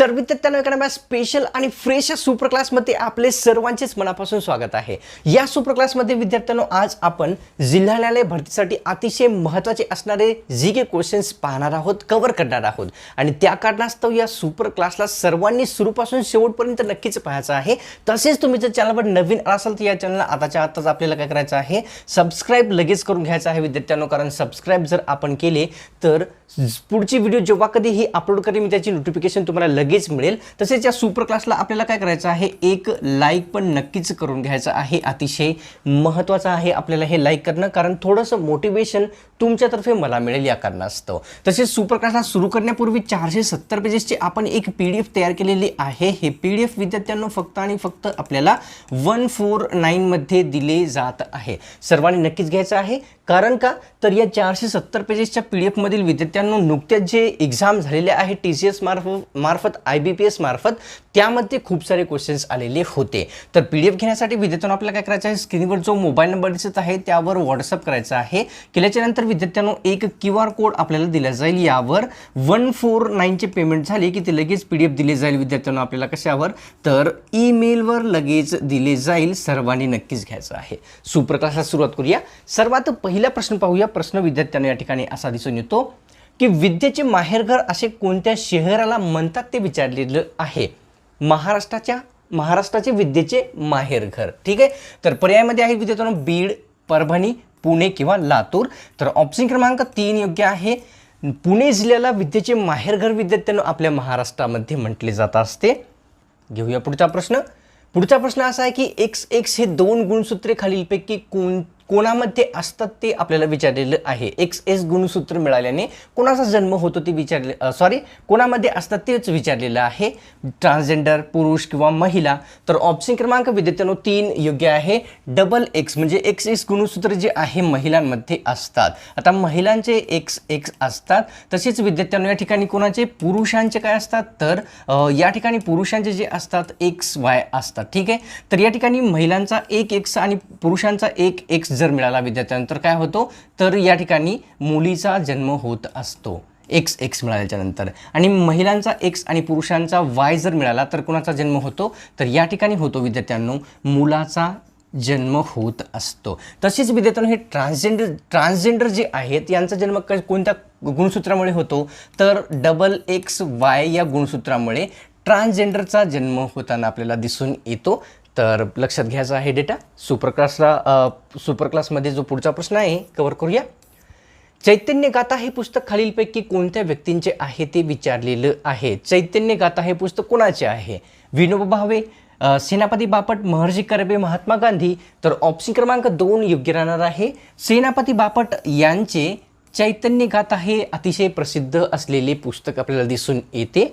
तर विद्यार्थ्यांना एखाद्या स्पेशल आणि फ्रेश सुपर क्लासमध्ये आपले सर्वांचेच मनापासून स्वागत आहे. या सुपर क्लासमध्ये विद्यार्थ्यांनो आज आपण जिल्हा न्यायालय भरतीसाठी अतिशय महत्त्वाचे असणारे जी के क्वेश्चन्स पाहणार आहोत कव्हर करणार आहोत. आणि त्या कारणास्तव या सुपर क्लासला सर्वांनी सुरूपासून शेवटपर्यंत नक्कीच पाहायचं आहे. तसेच तुम्ही जर चॅनलवर नवीन असाल तर या चॅनलला आताच्या आताच आपल्याला काय करायचं आहे सबस्क्राईब लगेच करून घ्यायचं आहे विद्यार्थ्यांनो कारण सबस्क्राईब जर आपण केले तर पुढची व्हिडिओ जेव्हा कधीही अपलोड करेन मी त्याची नोटिफिकेशन तुम्हाला लगेच मिळेल. तसेच या सुपर क्लासला आपल्याला काय करायचं आहे एक लाईक पण नक्कीच करून घ्यायचं आहे. अतिशय महत्त्वाचं आहे आपल्याला हे लाईक करणं कारण थोडंसं मोटिवेशन तुमच्यातर्फे मला मिळेल या कारणास्तव. तसेच सुपर क्लासला सुरू करण्यापूर्वी चारशे सत्तर पेजेसची आपण एक पी डी एफ तयार केलेली आहे. हे पी डी एफ विद्यार्थ्यांना फक्त आणि फक्त आपल्याला वन फोर नाईनमध्ये दिले जात आहे. सर्वांनी नक्कीच घ्यायचं आहे. कारण का? तर या चारशे सत्तर पेजेसच्या पी डी एफमधील विद्यार्थ्यांना नुकत्याच जे एक्झाम झालेले आहे टी सी एस मार्फ मार्फत आय बी पी एस मार्फत त्यामध्ये खूप सारे क्वेश्चन्स आलेले होते. तर पी डी एफ घेण्यासाठी विद्यार्थ्यांना आपल्याला काय करायचं आहे? स्क्रीनवर जो मोबाईल नंबर दिसत आहे त्यावर व्हॉट्सअप करायचा आहे. केल्याच्यानंतर विद्यार्थ्यांना एक क्यू आर कोड आपल्याला दिला जाईल. यावर वन फोर नाईनचे पेमेंट झाले की ते लगेच पी डी एफ दिले जाईल विद्यार्थ्यांना आपल्याला कशावर? तर ईमेलवर लगेच दिले जाईल. सर्वांनी नक्कीच घ्यायचं आहे. सुप्रकाशात सुरुवात करूया. सर्वात पहिली प्रश्न पाहूया. प्रश्न विद्यार्थ्यांना या ठिकाणी असा दिसून येतो की विद्येचे माहेरघर असे कोणत्या शहराला म्हणतात ते विचारलेलं आहे? महाराष्ट्राच्या महाराष्ट्राचे विद्येचे माहेरघर. ठीक आहे? तर पर्यायामध्ये आहे विद्यार्थ्यांनो बीड परभणी पुणे किंवा लातूर. तर ऑप्शन क्रमांक तीन योग्य आहे. पुणे जिल्ह्याला विद्येचे माहेरघर विद्यार्थ्यांनो आपल्या महाराष्ट्रामध्ये म्हटले जात असते. घेऊया पुढचा प्रश्न. पुढचा प्रश्न असा आहे की एक्स एक्स हे दोन गुणसूत्रे खालीलपैकी कोण कोणामध्ये असतात ते आपल्याला विचारलेलं आहे. एक्स एस गुणसूत्र मिळाल्याने कोणाचा जन्म होतो ते विचारले सॉरी कोणामध्ये असतात तेच विचारलेलं आहे. ट्रान्सजेंडर पुरुष किंवा महिला. तर ऑप्शन क्रमांक विद्यार्थ्यांनो तीन योग्य आहे. डबल एक्स म्हणजे एक्स एस गुणसूत्र जे आहे महिलांमध्ये असतात. आता महिलांचे एक्स एक्स असतात. तसेच विद्यार्थ्यांनो या ठिकाणी कोणाचे? पुरुषांचे काय असतात? तर या ठिकाणी पुरुषांचे जे असतात एक्स वाय असतात. ठीक आहे? तर या ठिकाणी महिलांचा एक एक्स आणि पुरुषांचा एक एक्स जर मिळाला विद्यार्थ्यानंतर काय होतो? तर या ठिकाणी मुलीचा जन्म होत असतो. एक्स एक्स मिळाल्याच्यानंतर आणि महिलांचा एक्स आणि पुरुषांचा वाय जर मिळाला तर कोणाचा जन्म होतो? तर या ठिकाणी होतो विद्यार्थ्यांनो मुलाचा जन्म होत असतो. तसेच विद्यार्थ्यांनो हे ट्रान्सजेंडर ट्रान्सजेंडर जे आहेत यांचा जन्म क कोणत्या गुणसूत्रामुळे होतो? तर डबल एक्स वाय या गुणसूत्रामुळे ट्रान्सजेंडरचा जन्म होताना आपल्याला दिसून येतो. तर लक्षात घ्यायचा आहे डेटा सुपर क्लासला सुपर क्लासमध्ये जो पुढचा प्रश्न आहे कवर करूया. चैतन्य गाथा हे पुस्तक खालीलपैकी कोणत्या व्यक्तींचे आहे ते विचारलेलं आहे? चैतन्य गाथा हे पुस्तक कोणाचे आहे? विनोबा भावे सेनापती बापट महर्षी कर्वे महात्मा गांधी. तर ऑप्शन क्रमांक दोन योग्य राहणार आहे. सेनापती बापट यांचे चैतन्य गाथा हे अतिशय प्रसिद्ध असलेले पुस्तक आपल्याला दिसून येते.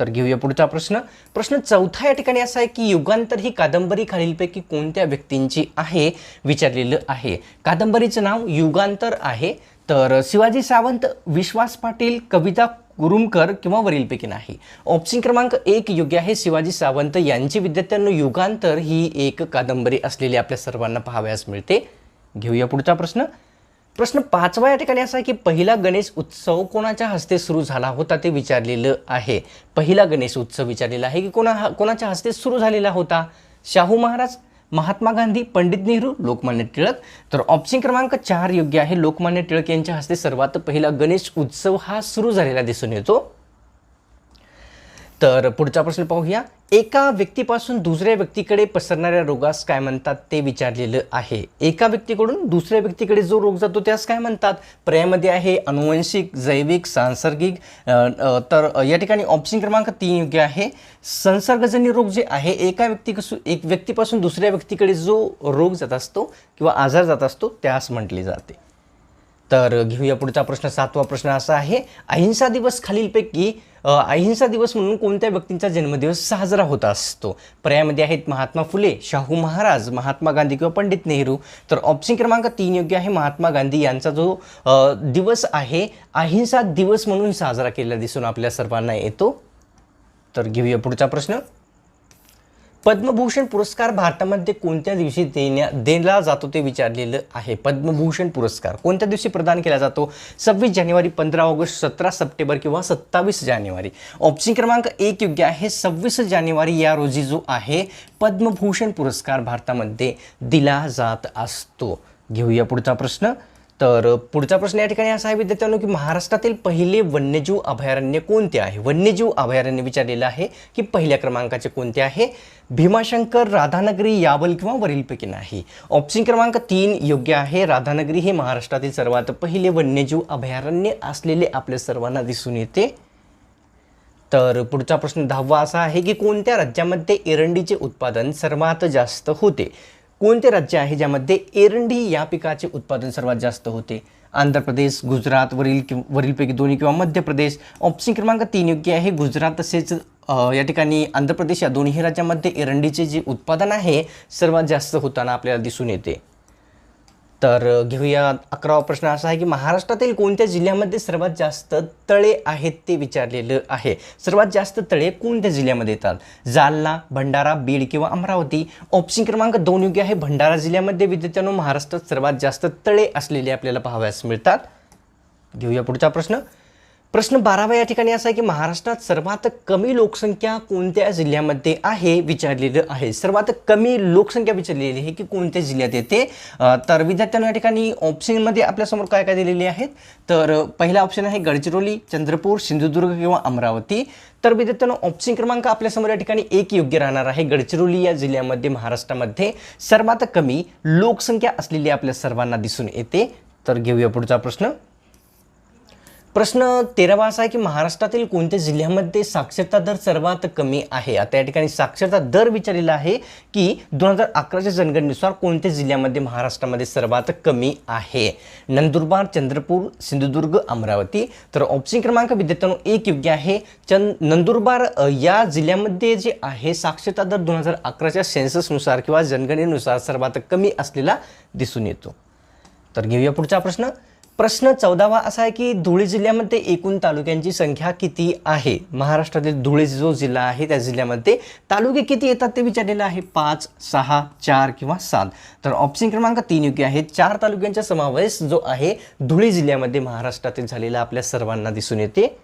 तर घेऊया पुढचा प्रश्न. प्रश्न चौथा या ठिकाणी असा आहे की युगांतर ही कादंबरी खालीलपैकी कोणत्या व्यक्तींची आहे विचारलेलं आहे. कादंबरीचं नाव युगांतर आहे. तर शिवाजी सावंत विश्वास पाटील कविता गुरुमकर किंवा वरीलपैकी नाही. ऑप्शन क्रमांक एक योग्य आहे शिवाजी सावंत यांची. विद्यार्थ्यांना युगांतर ही एक कादंबरी असलेली आपल्या सर्वांना पाहावयास मिळते. घेऊया पुढचा प्रश्न. प्रश्न पाचवा या ठिकाणी असा आहे की पहिला गणेश उत्सव कोणाच्या हस्ते सुरू झाला होता ते विचारलेलं आहे. पहिला गणेश उत्सव विचारलेला आहे की कोणा कोणाच्या हस्ते सुरू झालेला होता? शाहू महाराज महात्मा गांधी पंडित नेहरू लोकमान्य टिळक. तर ऑप्शन क्रमांक चार योग्य आहे. लोकमान्य टिळक यांच्या हस्ते सर्वात पहिला गणेश उत्सव हा सुरू झालेला दिसून येतो. तर पुढचा प्रश्न पाहूया. एका व्यक्तीपासून दुसऱ्या व्यक्तीकडे पसरणाऱ्या रोगास काय म्हणतात ते विचारलेलं आहे. एका व्यक्तीकडून दुसऱ्या व्यक्तीकडे जो रोग जातो त्यास काय म्हणतात? पर्यायमध्ये आहे अनुवंशिक जैविक सांसर्गिक तर या ठिकाणी ऑप्शन क्रमांक तीन योग्य आहे. संसर्गजन्य रोग जे आहे एका व्यक्तीपासून एक व्यक्तीपासून दुसऱ्या व्यक्तीकडे जो रोग जात असतो किंवा आजार जात असतो त्यास म्हटले जाते. तर घेऊया पुढचा प्रश्न. सातवा प्रश्न असा आहे. अहिंसा दिवस खालीलपैकी अहिंसा दिवस म्हणून कोणत्या व्यक्तींचा जन्मदिवस साजरा होत असतो? पर्यायामध्ये आहेत महात्मा फुले शाहू महाराज महात्मा गांधी किंवा पंडित नेहरू. तर ऑप्शन क्रमांक तीन योग्य आहे महात्मा गांधी यांचा जो दिवस आहे अहिंसा दिवस म्हणून साजरा केलेला दिसून आपल्या सर्वांना येतो. तर घेऊया पुढचा प्रश्न. पद्मभूषण पुरस्कार भारतामध्ये कोणत्या दिवशी देण्या देला जातो ते विचारलेलं आहे. पद्मभूषण पुरस्कार कोणत्या दिवशी प्रदान केला जातो? सव्वीस जानेवारी पंधरा ऑगस्ट सतरा सप्टेंबर किंवा सत्तावीस जानेवारी. ऑप्शन क्रमांक एक योग्य आहे. सव्वीस जानेवारी या रोजी जो आहे पद्मभूषण पुरस्कार भारतामध्ये दिला जात असतो. घेऊया पुढचा प्रश्न. तर पुढचा प्रश्न या ठिकाणी असा आहे विद्यार्थ्यांनो की महाराष्ट्रातील पहिले वन्यजीव अभयारण्य कोणते आहे? वन्यजीव अभयारण्य विचारलेलं आहे की पहिल्या क्रमांकाचे कोणते आहे? भीमाशंकर राधानगरी यावल किंवा वरीलपैकी नाही. ऑप्शन क्रमांक तीन योग्य आहे. राधानगरी हे महाराष्ट्रातील सर्वात पहिले वन्यजीव अभयारण्य असलेले आपल्या सर्वांना दिसून येते. तर पुढचा प्रश्न दहावा असा आहे की कोणत्या राज्यामध्ये एरंडीचे उत्पादन सर्वात जास्त होते? कोणते राज्य आहे ज्यामध्ये एरंडी या पिकाचे उत्पादन सर्वात जास्त होते? आंध्र प्रदेश गुजरात वरील कि वरीलपैकी दोन्ही किंवा मध्य प्रदेश. ऑप्शन क्रमांक तीन योग्य आहे. गुजरात तसेच या ठिकाणी आंध्र प्रदेश या दोन्ही राज्यामध्ये एरंडीचे जे उत्पादन आहे सर्वात जास्त होताना आपल्याला दिसून येते. तर घेऊया अकरावा प्रश्न असा आहे की महाराष्ट्रातील कोणत्या जिल्ह्यामध्ये सर्वात जास्त तळे आहेत ते विचारलेलं आहे? सर्वात जास्त तळे कोणत्या जिल्ह्यामध्ये येतात? जालना भंडारा बीड किंवा अमरावती? ऑप्शन क्रमांक दोन योग्य आहे. भंडारा जिल्ह्यामध्ये विद्यार्थ्यांनो महाराष्ट्रात सर्वात जास्त तळे असलेले आपल्याला पाहावयास मिळतात. घेऊया पुढचा प्रश्न. प्रश्न बारावा या ठिकाणी असा आहे की महाराष्ट्रात सर्वात कमी लोकसंख्या कोणत्या जिल्ह्यामध्ये आहे विचारलेलं आहे. सर्वात कमी लोकसंख्या विचारलेली आहे की कोणत्या जिल्ह्यात येते? तर विद्यार्थ्यांना या ठिकाणी ऑप्शनमध्ये आपल्यासमोर काय काय दिलेले आहेत? तर पहिला ऑप्शन आहे गडचिरोली चंद्रपूर सिंधुदुर्ग किंवा अमरावती. तर विद्यार्थ्यांना ऑप्शन क्रमांक आपल्यासमोर या ठिकाणी एक योग्य राहणार आहे गडचिरोली या जिल्ह्यामध्ये महाराष्ट्रामध्ये. सर्वात कमी लोकसंख्या असलेली आपल्या सर्वांना दिसून येते. तर घेऊया पुढचा प्रश्न. प्रश्न तेरावा असा आहे की महाराष्ट्रातील कोणत्या जिल्ह्यामध्ये साक्षरता दर सर्वात कमी आहे? आता या ठिकाणी साक्षरता दर विचारलेला आहे की दोन हजार अकराच्या जनगणनेनुसार कोणत्या जिल्ह्यामध्ये महाराष्ट्रामध्ये सर्वात कमी आहे? नंदुरबार चंद्रपूर सिंधुदुर्ग अमरावती. तर ऑप्शन क्रमांक विद्यार्थ्यांनो एक योग्य आहे. चंद नंदुरबार या जिल्ह्यामध्ये जे आहे साक्षरता दर दोन हजार अकराच्या सेन्ससनुसार किंवा जनगणनेनुसार सर्वात कमी असलेला दिसून येतो. तर घेऊया पुढचा प्रश्न. प्रश्न चौदावा असा आहे की धुळे जिल्ह्यामध्ये एकूण तालुक्यांची संख्या किती आहे? महाराष्ट्रातील धुळे जो जिल्हा आहे त्या जिल्ह्यामध्ये तालुके किती येतात ते विचारलेलं आहे. पाच सहा चार किंवा सात. तर ऑप्शन क्रमांक तीन योग्य आहे. चार तालुक्यांचा समावेश जो आहे धुळे जिल्ह्यामध्ये महाराष्ट्रातील झालेला आपल्या सर्वांना दिसून येते.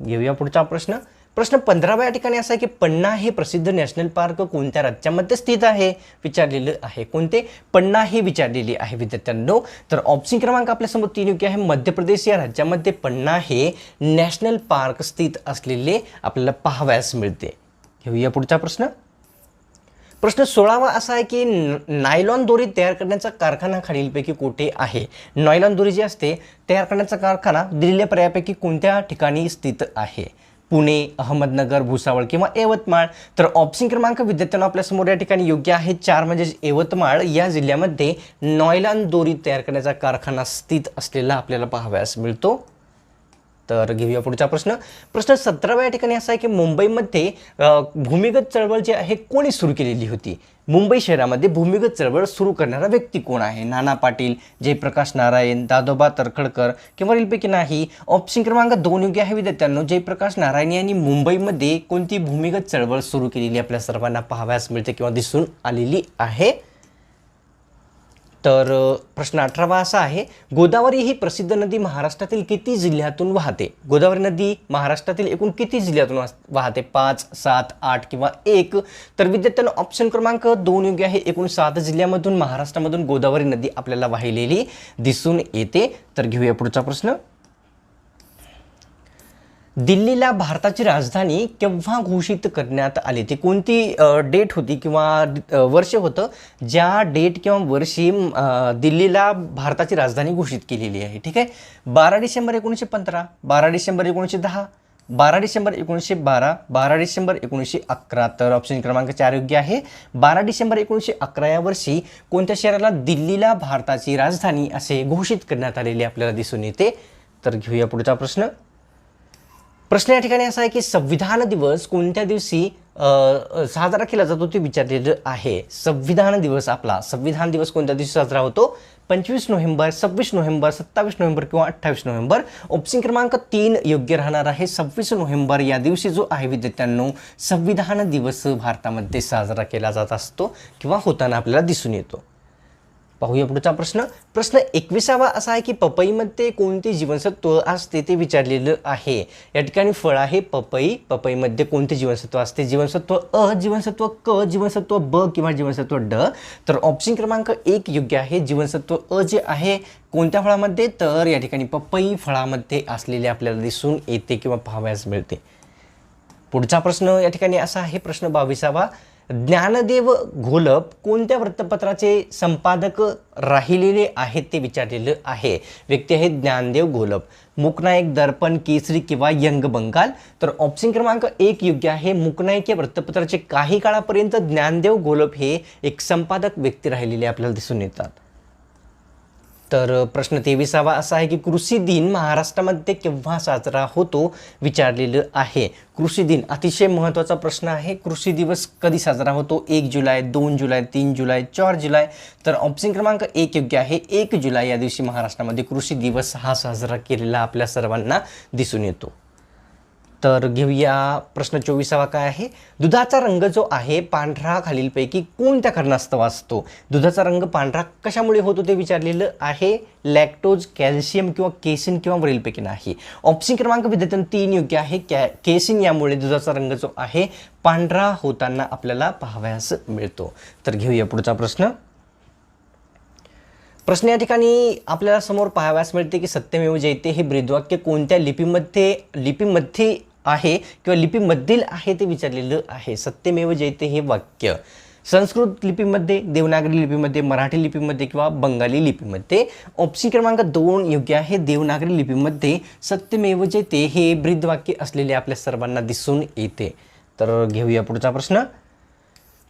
घेऊया पुढचा प्रश्न. प्रश्न पंधराव्या या ठिकाणी असा आहे की पन्ना हे प्रसिद्ध नॅशनल पार्क कोणत्या राज्यामध्ये स्थित आहे? विचारलेलं आहे कोणते? पन्ना हे विचारलेली आहे विद्यार्थ्यांनो. तर ऑप्शन क्रमांक आपल्यासमोर तीन योग्य आहे. मध्य प्रदेश या राज्यामध्ये पन्ना हे नॅशनल पार्क स्थित असलेले आपल्याला पाहावयास मिळते. घेऊया पुढचा प्रश्न. प्रश्न सोळावा असा आहे की न- नायलॉन दोरी तयार करण्याचा कारखाना खालीलपैकी कुठे आहे? नायलॉन दोरी जी असते तयार करण्याचा कारखाना दिलेल्या पर्यायापैकी कोणत्या ठिकाणी स्थित आहे? पुणे अहमदनगर भुसावळ किंवा यवतमाळ. तर ऑप्शन क्रमांक विद्यार्थ्यांना आपल्यासमोर या ठिकाणी योग्य आहे. चार म्हणजे यवतमाळ. या जिल्ह्यामध्ये नॉयलान दोरी तयार करण्याचा कारखाना स्थित असलेला आपल्याला पाहावयास मिळतो. तर घेऊया पुढचा प्रश्न. प्रश्न सतराव्या या ठिकाणी असा आहे की मुंबईमध्ये भूमिगत चळवळ जी आहे कोणी सुरू केलेली होती? मुंबई शहरामध्ये भूमिगत चळवळ सुरू करणारा व्यक्ती कोण आहे? नाना पाटील जयप्रकाश नारायण दादोबा तरखडकर किंवा वरीलपैकी नाही. ऑप्शन क्रमांक दोन योग्य आहे विद्यार्थ्यांनो. जयप्रकाश नारायण यांनी मुंबईमध्ये कोणती भूमिगत चळवळ सुरू केलेली आपल्या सर्वांना पाहावयास मिळते किंवा दिसून आलेली आहे? तर प्रश्न अठरावा असा आहे गोदावरी ही प्रसिद्ध नदी महाराष्ट्रातील किती जिल्ह्यातून वाहते? गोदावरी नदी महाराष्ट्रातील एकूण किती जिल्ह्यातून वाहते? पाच सात आठ किंवा एक? तर विद्यार्थ्यांना ऑप्शन क्रमांक दोन योग्य आहे. एकूण सात जिल्ह्यामधून महाराष्ट्रामधून गोदावरी नदी आपल्याला वाहिलेली दिसून येते. तर घेऊया पुढचा प्रश्न. दिल्लीला भारताची राजधानी केव्हा घोषित करण्यात आली? ती कोणती डेट होती किंवा वर्ष होतं? ज्या डेट किंवा वर्षी दिल्लीला भारताची राजधानी घोषित केलेली आहे ठीक आहे? बारा डिसेंबर एकोणीसशे पंधरा बारा डिसेंबर एकोणीसशे दहा बारा डिसेंबर एकोणीसशे बारा बारा डिसेंबर एकोणीसशे अकरा. तर ऑप्शन क्रमांक चार योग्य आहे. बारा डिसेंबर एकोणीसशे अकरा या वर्षी कोणत्या शहराला दिल्लीला भारताची राजधानी असे घोषित करण्यात आलेले आपल्याला दिसून येते? तर घेऊया पुढचा प्रश्न. प्रश्न या ठिकाणी असा आहे की संविधान दिवस कोणत्या दिवशी साजरा केला जातो ते विचारलेलं आहे. संविधान दिवस आपला संविधान दिवस कोणत्या दिवशी साजरा होतो? पंचवीस नोव्हेंबर सव्वीस नोव्हेंबर सत्तावीस नोव्हेंबर किंवा अठ्ठावीस नोव्हेंबर. ऑप्शन क्रमांक तीन योग्य राहणार आहे. सव्वीस नोव्हेंबर या दिवशी जो आहे विद्यार्थ्यांनो संविधान दिवस भारतामध्ये साजरा केला जात असतो किंवा होताना आपल्याला दिसून येतो. पाहूया पुढचा प्रश्न. प्रश्न एकविसावा असा आहे की पपईमध्ये कोणते जीवनसत्व असते ते विचारलेलं आहे. या ठिकाणी फळ आहे पपई. पपईमध्ये कोणते जीवनसत्व असते? जीवनसत्व अ जीवनसत्व क जीवनसत्व ब किंवा जीवनसत्व ड. तर ऑप्शन क्रमांक एक योग्य आहे. जीवनसत्व अ जे आहे कोणत्या फळामध्ये? तर या ठिकाणी पपई फळामध्ये असलेले आपल्याला दिसून येते किंवा पाहावयास मिळते. पुढचा प्रश्न या ठिकाणी असा आहे. प्रश्न बावीसावा. ज्ञानदेव घोलप कोणत्या वृत्तपत्राचे संपादक राहिलेले आहेत ते विचारलेलं आहे. व्यक्ती आहे ज्ञानदेव घोलप. मुकनायक दर्पण केसरी किंवा यंग बंगाल. तर ऑप्शन क्रमांक एक योग्य आहे. मुकनायक या वृत्तपत्राचे काही काळापर्यंत ज्ञानदेव घोलप हे एक संपादक व्यक्ती राहिलेले आपल्याला दिसून येतात. तर प्रश्न तेविसावा असा आहे की कृषी दिन महाराष्ट्रामध्ये केव्हा साजरा होतो विचारलेलं आहे. कृषी दिन अतिशय महत्त्वाचा प्रश्न आहे. कृषी दिवस कधी साजरा होतो? एक जुलै दोन जुलै तीन जुलै चार जुलै. तर ऑप्शन क्रमांक एक योग्य आहे. एक जुलै या दिवशी महाराष्ट्रामध्ये कृषी दिवस हा साजरा केलेला आपल्या सर्वांना दिसून येतो. तर घेऊया प्रश्न चोवीसावा काय आहे? दुधाचा रंग जो आहे पांढरा खालीलपैकी कोणत्या कारणास्तव असतो? दुधाचा रंग पांढरा कशामुळे होतो ते विचारलेलं आहे. लॅक्टोज कॅल्शियम किंवा केसिन किंवा वरीलपैकी नाही. ऑप्शन क्रमांक विद्यार्थ्यांना तीन योग्य आहे. कॅ केसिन यामुळे दुधाचा रंग जो आहे पांढरा होताना आपल्याला पाहावयास मिळतो. तर घेऊया पुढचा प्रश्न. प्रश्न या ठिकाणी आपल्याला समोर पाहाव्यास मिळते की सत्यमेव जयते हे ब्रीदवाक्य कोणत्या लिपीमध्ये लिपीमध्ये आहे किंवा लिपीमधील आहे ते विचारलेलं आहे. सत्यमेव जयते हे वाक्य. संस्कृत लिपीमध्ये देवनागरी लिपीमध्ये मराठी लिपीमध्ये किंवा बंगाली लिपीमध्ये ऑप्शन क्रमांक दोन योग्य आहे. देवनागरी लिपीमध्ये सत्यमेव जयते हे ब्रीदवाक्य असलेले आपल्या सर्वांना दिसून येते. तर घेऊया पुढचा प्रश्न.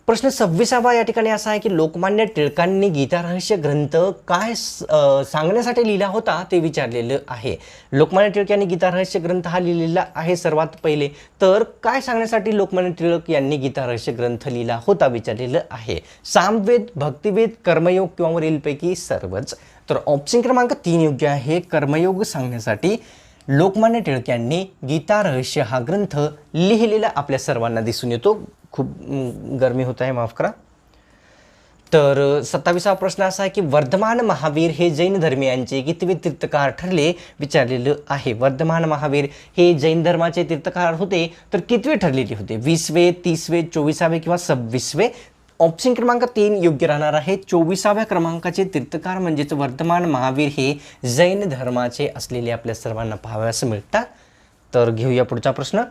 प्रश्न सव्वीसावा या ठिकाणी असा आहे की लोकमान्य टिळकांनी गीता रहस्य ग्रंथ काय सांगण्यासाठी लिहिला होता ते विचारलेलं आहे. लोकमान्य टिळक यांनी गीता रहस्य ग्रंथ हा लिहिलेला आहे सर्वात पहिले. तर काय सांगण्यासाठी लोकमान्य टिळक यांनी गीता रहस्य ग्रंथ लिहिला होता विचारलेलं आहे. सामवेद भक्तिवेद कर्मयोग किंवा वरीलपैकी सर्वच. तर ऑप्शन क्रमांक तीन योग्य आहे. कर्मयोग सांगण्यासाठी लोकमान्य टिळक यांनी गीता रहस्य हा ग्रंथ लिहिलेला आपल्या सर्वांना दिसून येतो. खूप गरमी होत आहे माफ करा. तर सत्तावीसावा प्रश्न असा आहे की वर्धमान महावीर हे जैन धर्मियांचे कितवे तीर्थकार ठरले? विचारलेलं आहे. वर्धमान महावीर हे जैन धर्माचे तीर्थकार होते तर कितवे ठरलेले होते? वीसवे तीसवे चोवीसावे किंवा सव्वीसवे? ऑप्शन क्रमांक तीन योग्य राहणार आहे. चोवीसाव्या क्रमांकाचे तीर्थकार म्हणजेच वर्धमान महावीर हे जैन धर्माचे असलेले आपल्या सर्वांना पाहावयास मिळतात. तर घेऊया पुढचा प्रश्न.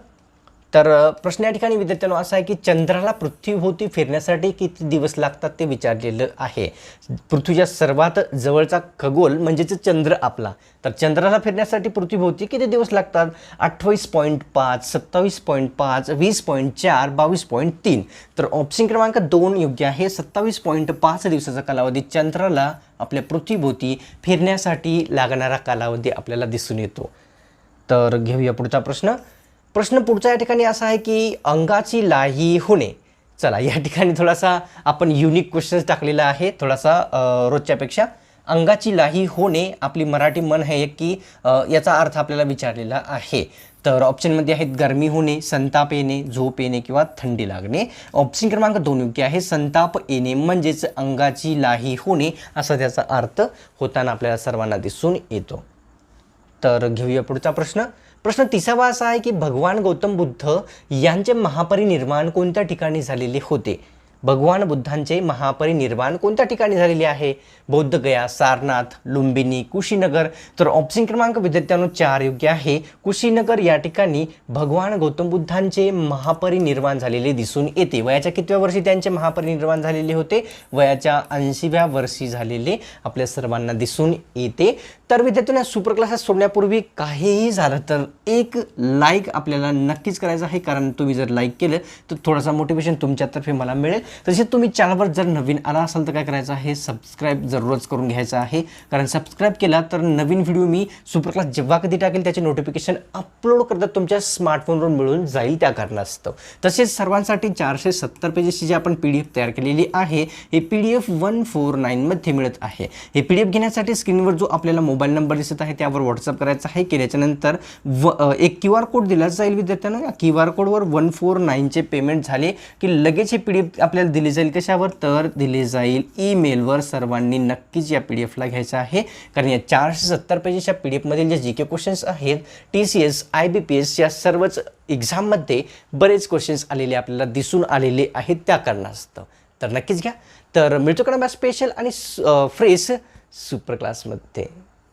तर प्रश्न या ठिकाणी विद्यार्थ्यांनो असा आहे की चंद्राला पृथ्वीभोवती फिरण्यासाठी किती दिवस लागतात ते विचारलेलं आहे. पृथ्वीच्या सर्वात जवळचा खगोल म्हणजेच चंद्र आपला. तर चंद्राला फिरण्यासाठी पृथ्वीभोवती किती दिवस लागतात? अठ्ठावीस पॉईंट पाच सत्तावीस पॉईंट पाच वीस पॉईंट चार बावीस पॉईंट तीन. तर ऑप्शन क्रमांक दोन योग्य आहे. सत्तावीस पॉईंट पाच दिवसाचा कालावधी चंद्राला आपल्या पृथ्वीभोवती फिरण्यासाठी लागणारा कालावधी आपल्याला दिसून येतो. तर घेऊया पुढचा प्रश्न. प्रश्न पुढचा या ठिकाणी असा आहे की अंगाची लाही होणे. चला या ठिकाणी थोडासा आपण युनिक क्वेश्चन्स टाकलेला आहे. थोडासा रोजच्यापेक्षा अंगाची लाही होणे आपली मराठी मन आहे की याचा अर्थ आपल्याला विचारलेला आहे. तर ऑप्शनमध्ये आहेत गरमी होणे संताप येणे झोप येणे किंवा थंडी लागणे. ऑप्शन क्रमांक दोन योग्य आहे. संताप येणे म्हणजेच अंगाची लाही होणे असा त्याचा अर्थ होताना आपल्याला सर्वांना दिसून येतो. तर घेऊया पुढचा प्रश्न. प्रश्न तिसावा असा आहे की भगवान गौतम बुद्ध यांचे महापरिनिर्वाण कोणत्या ठिकाणी झालेले होते? भगवान बुद्धांचे महापरिनिर्वाण कोणत्या ठिकाणी झालेले आहे? बौद्धगया सारनाथ लुंबिनी कुशीनगर. तर ऑप्शन क्रमांक विद्यार्थ्यांनो चार योग्य आहे. कुशीनगर या ठिकाणी भगवान गौतम बुद्धांचे महापरिनिर्वाण झालेले दिसून येते. वयाच्या कितव्या वर्षी त्यांचे महापरिनिर्वाण झालेले होते? वयाच्या ऐंशीव्या वर्षी झालेले आपल्या सर्वांना दिसून येते. तर विद्यार्थ्यांना सुपर क्लासेस सोडण्यापूर्वी काहीही झालं तर एक लाईक आपल्याला नक्कीच करायचं आहे. कारण तुम्ही जर लाईक केलं तर थोडासा मोटिवेशन तुमच्यातर्फे मला मिळेल. तसेच तुम्ही चॅनलवर जर नवीन आला असाल तर काय करायचं आहे? सबस्क्राईब जरूरच करून घ्यायचं आहे. कारण सबस्क्राईब केला तर नवीन व्हिडिओ मी सुपरक्लास जेव्हा कधी टाकेल त्याचे नोटिफिकेशन अपलोड करतात तुमच्या स्मार्टफोनवर मिळून जाईल त्या कारणास्तव. तसेच सर्वांसाठी चारशे सत्तर पेजेसची जी आपण पी डी एफ तयार केलेली आहे हे P D F one four नाईनमध्ये मिळत आहे. हे पी डी एफ घेण्यासाठी स्क्रीनवर जो आपल्याला मोबाईल नंबर दिसत आहे त्यावर व्हॉट्सअप करायचा आहे. केल्याच्यानंतर व एक क्यू आर कोड दिला जाईल विद्यार्थ्यांना. क्यू आर कोडवर वन फोर नाईनचे पेमेंट झाले की लगेच हे पी डी एफ आपल्याला दिली जाईल कशावर? तर दिले जाईल ईमेलवर सर्वांनी नक्कीच या पी डी एफला घ्यायचं आहे. कारण या चारशे सत्तर पेजेसच्या पी डी एफमधील जे जी के क्वेश्चन्स आहेत T C S I B P S या सर्वच एक्झाममध्ये बरेच क्वेश्चन्स आलेले आपल्याला दिसून आलेले आहेत त्या कारणास्तव. तर नक्कीच घ्या. तर मिळतो का स्पेशल आणि फ्रेश सुपर क्लासमध्ये